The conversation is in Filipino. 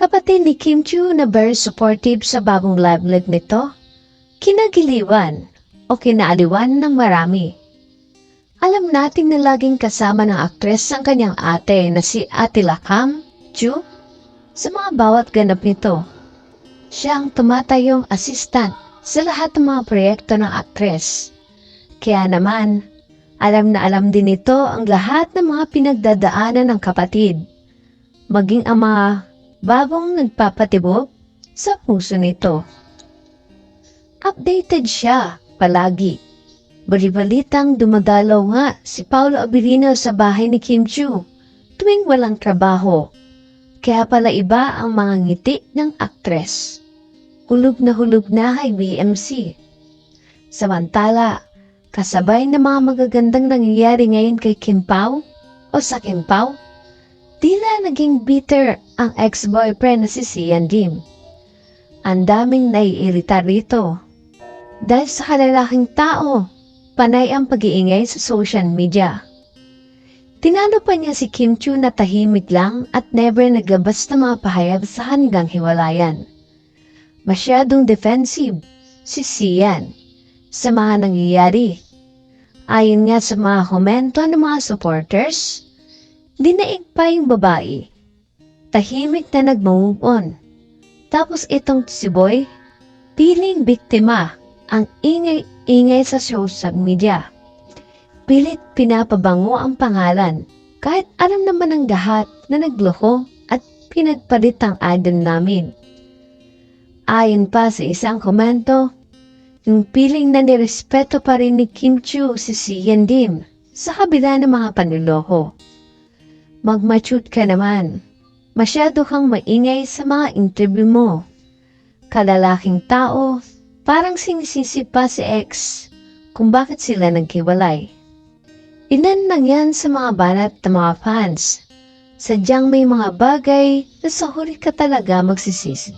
Kapatid ni Kim Chu na very supportive sa bagong love life nito. Kinagiliwan o kinaaliwan ng marami. Alam natin na laging kasama ng aktres ang kanyang ate na si Ate Lakam, Chu, sa mga bawat ganap nito. Siya ang tumatayong assistant sa lahat ng mga proyekto ng aktres. Kaya naman, alam na alam din nito ang lahat ng mga pinagdadaanan ng kapatid. Maging ang mga bagong nagpapatibok sa puso nito. Updated siya palagi. Balibalitang dumadalaw nga si Paulo Abilino sa bahay ni Kim Chu tuwing walang trabaho. Kaya pala iba ang mga ngiti ng aktres. Hulog na hulog na kay BMC. Samantala, kasabay ng mga magagandang nangyayari ngayon kay Kim Pao o sa Kim Pao, tila naging bitter ang ex-boyfriend na si Sian Lim. Ang daming naiirita rito. Dahil sa kalalaking tao, panay ang pag-iingay sa social media. Tinalo pa niya si Kim Chu na tahimik lang at never naglabas ng mga pahayag sa hanggang hiwalayan. Masyadong defensive si Sian sa mga nangyayari. Ayon nga sa mga komento ng mga supporters, dinaig pa yung babae. Tahimik na nag-move on. Tapos itong si Boy, piling biktima ang ingay-ingay sa social media. Pilit pinapabango ang pangalan kahit alam naman ng lahat na nagloko at pinagpalit ang idol namin. Ayon pa sa isang komento, yung piling na nirespeto pa rin ni Kim Chu si Sian Dim sa kabila ng mga panluloko. Magmachut ka naman. Masyado kang maingay sa mga interview mo. Kalalaking tao, parang sinisisi pa si ex kung bakit sila naghiwalay. Ilan lang yan sa mga banat ng mga fans. Sadyang may mga bagay na sa huli ka talaga magsisisi.